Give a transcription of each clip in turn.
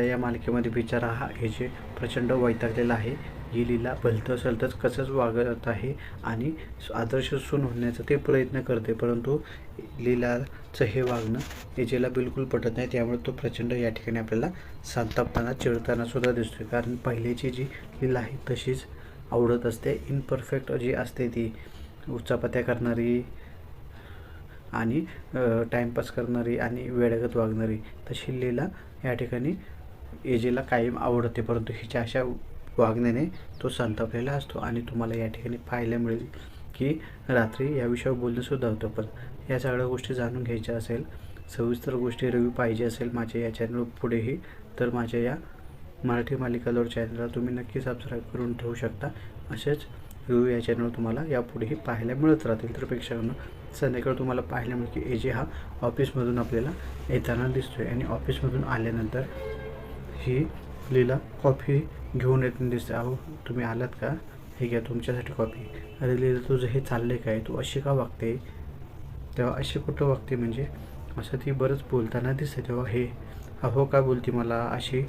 या मालिकेमध्ये बिचारा हा हे जे प्रचंड वैतागलेला आहे ही लीला भलतं सलतंच कसंच वागत आहे आणि आदर्श सून होण्याचा ते प्रयत्न करते परंतु लीलाचं हे वागणं एजेला बिलकुल पटत नाही. त्यामुळे तो प्रचंड या ठिकाणी आपल्याला संतापताना चिडताना सुद्धा दिसतोय. कारण पहिल्याची जी लीला आहे तशीच आवडत असते. इनपरफेक्ट जी असते ती उच्चापत्या करणारी आणि टाईमपास करणारी आणि वेळगत वागणारी तशी लीला या ठिकाणी एजेला कायम आवडते परंतु हिच्या अशा वागण्याने तो संतापलेला असतो आणि तुम्हाला या ठिकाणी पाहायला मिळेल की रात्री या विषयावर बोलणंसुद्धा होतं. पण या सगळ्या गोष्टी जाणून घ्यायच्या असेल सविस्तर गोष्टी रिव्ह्यू पाहिजे असेल माझ्या या चॅनल पुढेही तर माझ्या या मराठी मालिकालोर चॅनलला तुम्ही नक्की सबस्क्राईब करून ठेवू शकता. असेच रिव्ह्यू या चॅनलवर तुम्हाला यापुढेही पाहायला मिळत राहतील. तर प्रेक्षकांना संध्याकाळी तुम्हाला पाहायला मिळेल की एजे हा ऑफिसमधून आपल्याला येताना दिसतोय आणि ऑफिसमधून आल्यानंतर ही लिहिला कॉफी घेऊन येत दिसते. अहो तुम्ही आलात का? हे घ्या तुमच्यासाठी कॉफी. अरे लिहिलं तुझं हे चाललंय काय? तू अशी का वागते? तेव्हा अशी कुठं वागते म्हणजे? असं ती बरंच बोलताना दिसते तेव्हा हे. अहो का बोलते मला? अशी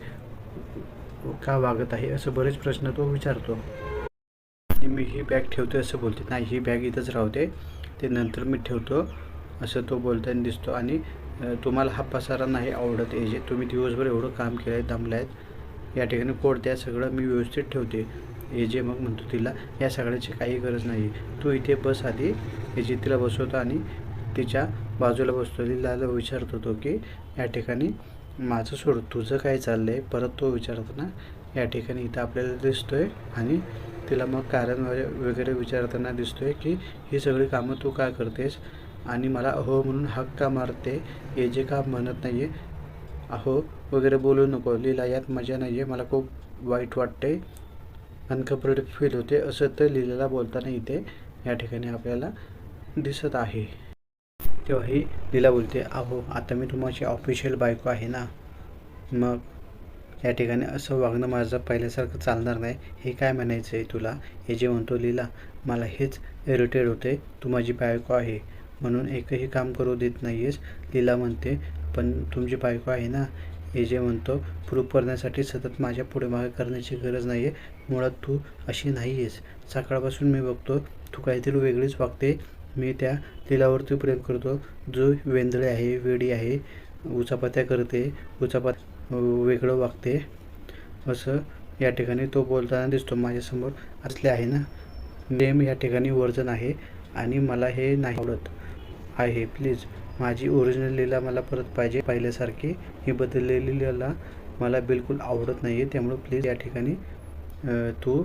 का वागत आहे? असं बरेच प्रश्न तो विचारतो. आणि मी ही बॅग ठेवते असं बोलते. नाही ही बॅग इथंच राहते ते नंतर मी ठेवतो. असं तो बोलताना दिसतो आणि तुम्हाला हा पसारा नाही आवडत. हे जे तुम्ही दिवसभर एवढं काम केलं आहे दमलं आहेत या ठिकाणी कोड द्या सगळं मी व्यवस्थित ठेवते. हे जे मग म्हणतो तिला या सगळ्याची काही गरज नाही. तू इथे बस आधी हे जे तिला बसवतो आणि तिच्या बाजूला बसतो तिला विचारत होतो की या ठिकाणी माझं सोड तुझं काय चाललं आहे परत तो विचारताना या ठिकाणी इथं आपल्याला दिसतो आहे आणि तिला मग कारण वगैरे वगैरे विचारताना आहे की ही सगळी कामं तू का करतेस? आणि मला अहो म्हणून हाक का मारते. हे जे का म्हणत नाही आहे अहो वगैरे बोलू नको. लीला यात मजा नाही आहे मला खूप वाईट वाटते. अनकम्फर्टेबल फील होते. असं तर लीलाला बोलताना इथे या ठिकाणी आपल्याला दिसत आहे. तेव्हा ही लीला बोलते अहो आता मी तुमची ऑफिशियल बायको आहे ना? मग या ठिकाणी असं वागणं माझं पहिल्यासारखं चालणार नाही. हे काय म्हणायचं आहे तुला? हे जे म्हणतो लीला मला हेच इरिटेड होते. तू माझी बायको आहे. म्हणून एकही काम करू देत नाही आहेस लीला म्हणते पण तुमची बायको आहे ना? हे जे म्हणतो प्रूफ करण्यासाठी सतत माझ्या पुढे मागे करण्याची गरज नाही आहे मुळात तू अशी नाही आहेस सकाळपासून मी बघतो तू काहीतरी वेगळीच वागते. मी त्या लिलावरती प्रेम करतो. जो वेंदळे आहे वेडी आहे उचापात्या करते उचापात वेगळं वागते. असं या ठिकाणी तो बोलताना दिसतो. माझ्यासमोर असले आहे ना? नेम या ठिकाणी वर्जन आहे आणि मला हे नाही आवडत. आहे प्लीज माझी ओरिजिनल लीला मला परत पाहिजे. पहिल्यासारखी ही बदललेली लीला मला बिलकुल आवडत नाही आहे त्यामुळे प्लीज या ठिकाणी तू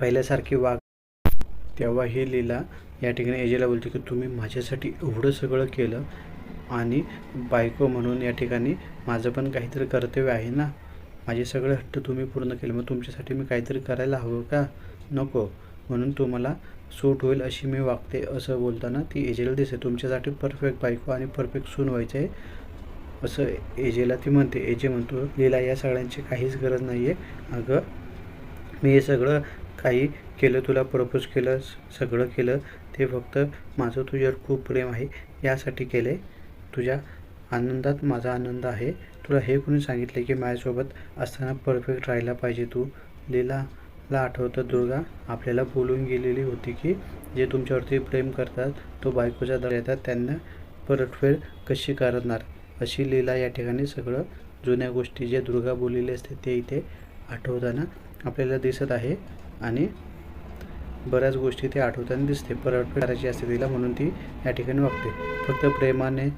पहिल्यासारखी वाग तेव्हा ही लीला या ठिकाणी एजेला बोलते की तुम्ही माझ्यासाठी एवढं सगळं केलं आणि बायको म्हणून या ठिकाणी माझं पण काहीतरी कर्तव्य आहे ना? माझे सगळे हट्ट तुम्ही पूर्ण केले मग तुमच्यासाठी मी काहीतरी करायला हवं का? नको. म्हणून तुम्हाला सूट होईल अशी मी वागते असं बोलताना ती एजेला दिसते तुमच्यासाठी परफेक्ट बायको आणि परफेक्ट सून व्हायचं आहे असं एजेला ती म्हणते. एजे म्हणतो लीला या सगळ्यांची काहीच गरज नाही आहे अगं मी हे सगळं काही केलं तुला प्रपोज केलं सगळं केलं ते फक्त माझं तुझ्यावर खूप प्रेम आहे. यासाठी केले. तुझ्या आनंदात माझा आनंद आहे. तुला हे कोणी सांगितले की माझ्यासोबत असताना परफेक्ट राहायला पाहिजे तू? ला आठवतं दुर्गा आपल्याला बोलून गेलेली होती की जे तुमच्यावरती प्रेम करतात तो बायकोच्या दर येतात त्यांना परतफेड कशी करणार? अशी लीला या ठिकाणी सगळं जुन्या गोष्टी जे दुर्गा बोललेले असते ते इथे आठवताना आपल्याला दिसत आहे. आणि बऱ्याच गोष्टी ते आठवताना दिसते. परतफेड करायची असते तिला म्हणून ती या ठिकाणी वागते. फक्त प्रेमाने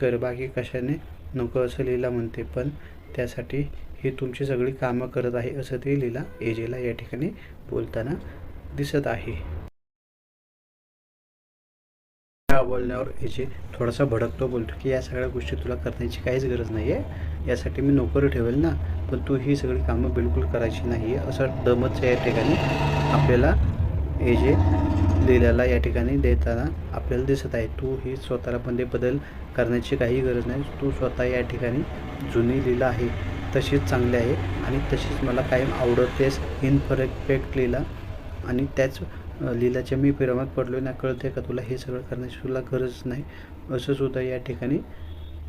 कर बाकी कशाने नको असं लीला म्हणते पण त्यासाठी हे तुमची सगळी कामं करत आहे असं ते लीला एजेला या ठिकाणी बोलताना दिसत आहे. बोलण्यावर एजे थोडासा भडकतो बोलतो की या सगळ्या गोष्टी तुला करण्याची काहीच गरज नाही आहे यासाठी मी नोकर ठेवेल ना पण तू ही सगळी कामं बिलकुल करायची नाही आहे असं दमच या ठिकाणी आपल्याला एजे लिहिल्याला या ठिकाणी देताना आपल्याला दिसत आहे. तू ही स्वतःला मध्ये बदल करण्याची काही गरज नाही. तू स्वतः या ठिकाणी जुनी लीला आहे. तशीच चांगली आहे आणि तशीच मला कायम आवडतेस इनपरफेक्ट लीला आणि त्याच अ, लीलाच्या मी प्रेमात पडलो ना कळते का तुला? हे सगळं करण्याची तुला गरज नाही. असं सुद्धा या ठिकाणी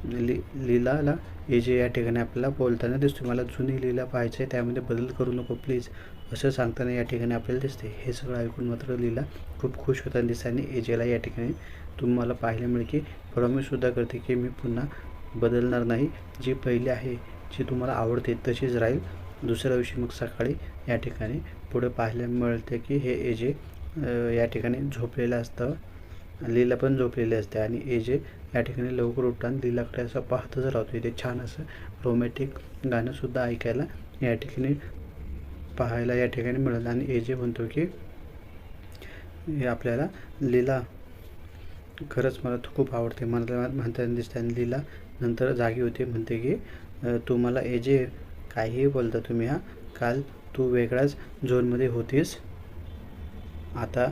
ली लीलाला हे जे या ठिकाणी आपल्याला बोलताना दिसतो मला जुनी लीला पाहायचं आहे त्यामध्ये बदल करू नको प्लीज. असं सांगताना या ठिकाणी आपल्याला दिसते हे सगळं ऐकून मात्र लीला खूप खुश होताना दिसते आणि एजेला या ठिकाणी तुम्हाला पाहायला मिळेल की प्रॉमिससुद्धा करते की मी पुन्हा बदलणार नाही. जी पहिली आहे जी तुम्हाला आवडते तशीच राहील. दुसऱ्या दिवशी मग सकाळी या ठिकाणी पुढे पाहायला मिळते की हे एजे या ठिकाणी झोपलेलं असतं. लीला पण झोपलेली असते आणि एजे या ठिकाणी लवकर उठताना लीलाकडे असं पाहतच राहतो. इथे छान असं रोमॅटिक गाणंसुद्धा ऐकायला या ठिकाणी पाहायला या ठिकाणी मिळेल. आणि एजे म्हणतो की हे आपल्याला लीला खरंच मला तू खूप आवडते. मला म्हणताना दिसते आणि लीला नंतर जागी होते. म्हणते की तू मला एजे काहीही बोलता तुम्ही हा काल तू वेगळ्याच झोनमध्ये होतीस. आता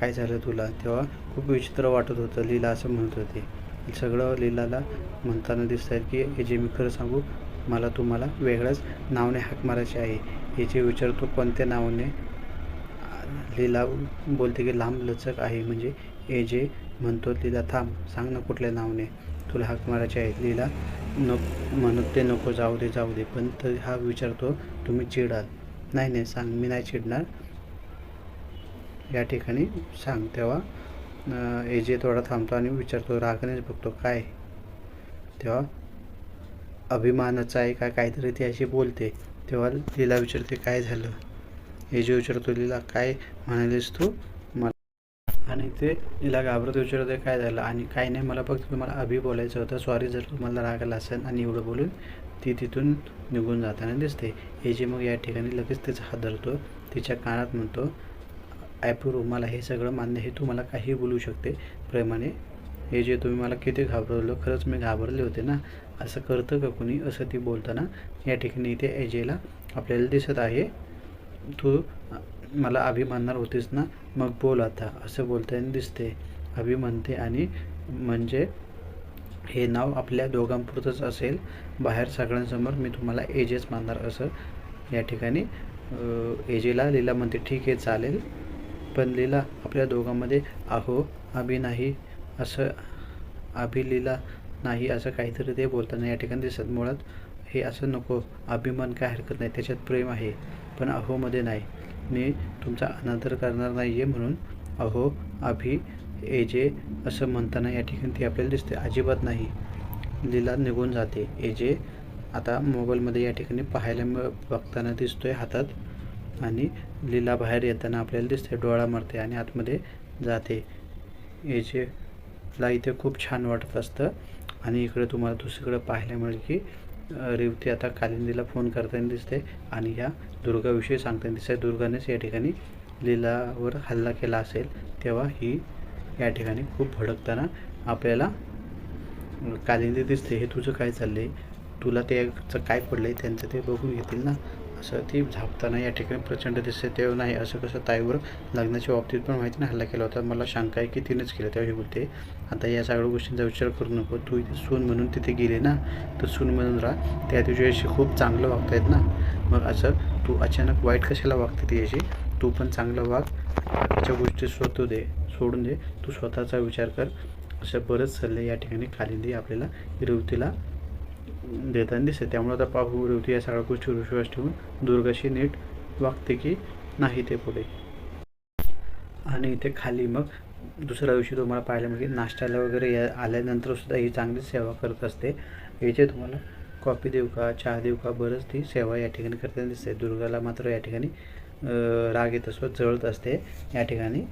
काय झालं तुला? तेव्हा खूप विचित्र वाटत होतं लीला असं म्हणत होती. सगळं लीलाला म्हणताना दिसत आहेत की हे जे मी खरं सांगू मला तुम्हाला वेगळ्याच नावाने हाक मारायची आहे. याचे जे विचारतो कोणत्या नावाने लीला बोलते की लांब लचक आहे. म्हणजे हे जे म्हणतो लीला थांब सांग ना कुठल्या नावाने. तुला हाक मारायची आहे लीला. नको म्हणत ते नको जाऊ दे जाऊ दे. पण तर हा विचारतो तुम्ही चिडाल? नाही नाही सांग मी नाही चिडणार. या ठिकाणी सांग तेव्हा एजे थोडा थांबतो आणि विचारतो रागानेच बघतो काय? तेव्हा अभिमानाचा आहे का? काहीतरी ती अशी बोलते. तेव्हा लीला विचारते काय झालं? एजे विचारतो लीला काय म्हणालीस तू? आणि ते तिला घाबरत विचारते काय झालं? आणि काय नाही मला फक्त तुम्हाला अभि बोलायचं होतं. सॉरी जर तुम्हाला राग आला असेल आणि एवढं बोलून ती तिथून निघून जाताना दिसते. एजे मग या ठिकाणी लगेच तिचा हात धरतो तिच्या कानात म्हणतो ॲप्रूव मला हे सगळं मान्य हे तू मला काही बोलू शकते. प्रेमाने हे जे तुम्ही मला किती घाबरवलं खरंच मी घाबरले होते ना. असं करतं का कुणी? असं ती बोलताना या ठिकाणी इथे एजेला आपल्याला दिसत आहे. तू मला अभि म्हणणार होतीस ना? मग बोल आता. असं बोलताना दिसते. अभि म्हणते आणि म्हणजे हे नाव आपल्या दोघांपुरतंच असेल. बाहेर सगळ्यांसमोर मी तुम्हाला एजेस मानणार असं. या ठिकाणी एजेला लीला म्हणते ठीक आहे चालेल. पण लीला आपल्या दोघांमध्ये अहो अभि नाही. असं अभि लीला नाही असं काहीतरी ते बोलताना या ठिकाणी दिसत मुळात हे असं नको. अभिमान काय हरकत नाही. त्याच्यात प्रेम आहे. पण अहोमध्ये नाही. मी तुमचा अनादर करणार नाही आहे म्हणून अहो अभि एजे असं म्हणताना या ठिकाणी ती आपल्याला दिसते अजिबात नाही. लीला निघून जाते. एजे आता मोबाईलमध्ये या ठिकाणी पाहायला मिळ बघताना दिसतोय हातात आणि लीला बाहेर येताना आपल्याला दिसते डोळा मारते आणि आतमध्ये जाते. एजेला इथे खूप छान वाटत असतं. आणि इकडे तुम्हाला दुसरीकडे पाहायला मिळेल की रेवती आता कालिंदीला फोन करताना दिसते आणि ह्या दुर्गाविषयी सांगताना दिसते दुर्गानेच या ठिकाणी लीलावर हल्ला केला असेल तेव्हा ही या ठिकाणी खूप भडकताना आपल्याला कालिंदी दिसते. हे तुझं काय चाललं आहे तुला त्याचं काय पडलं आहे त्यांचं ते बघून घेतील ना? असं ती झापताना या ठिकाणी प्रचंड दिसते. तेव्हा नाही असं कसं ताईवर लग्नाच्या बाबतीत पण माहिती नाही हल्ला केला होता. मला शंका आहे की तिनेच केलं तेव्हा हे बोलते. आता या सगळ्या गोष्टींचा विचार करू नको. तू इथे सून म्हणून तिथे गेली ना तर सून म्हणून राहा. त्या तुझ्याशी खूप चांगलं वागतायत ना. मग असं तू अचानक वाईट कशाला वागते तिच्याशी तू पण चांगलं वाग. त्याच्या गोष्टी स्वतः दे सोडून दे. तू स्वतःचा विचार कर. असं बरंच सल्ले या ठिकाणी कालिंदी आपल्याला रेवतीला देताना दिसते. त्यामुळे आता पाहू या सगळ्या गोष्टीवर विश्वास ठेवून दुर्गाशी नीट वागते की नाही ते पुढे. आणि इथे खाली मग दुसऱ्या दिवशी तुम्हाला पाहायला मिळेल. नाश्त्याला वगैरे या आल्यानंतर सुद्धा ही चांगली सेवा करत असते. याचे तुम्हाला कॉफी देऊ का चहा देऊ का बरंच ती सेवा या ठिकाणी करताना दिसते. दुर्गाला मात्र या ठिकाणी राग येत असतो जळत असते. या ठिकाणी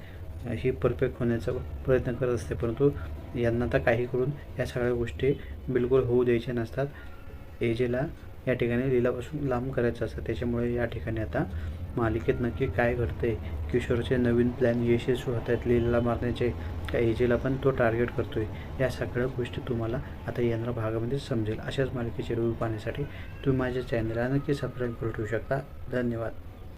ही परफेक्ट होण्याचा प्रयत्न करत असते. परंतु यांना तर काही करून या सगळ्या गोष्टी बिलकुल होऊ द्यायच्या नसतात. एजेला या ठिकाणी लीलापासून लांब करायचं असतं. त्याच्यामुळे या ठिकाणी आता मालिकेत नक्की काय घडते किशोरचे नवीन प्लॅन यशस्वी होत आहेत लीलाला मारण्याचे त्या एजेला पण तो टार्गेट करतोय या सगळ्या गोष्टी तुम्हाला आता येणाऱ्या भागामध्ये समजेल. अशाच मालिकेचे रिव्ह्यू पाहण्यासाठी तुम्ही माझ्या चॅनलला नक्की सबस्क्राईब करू ठेवू शकता. धन्यवाद.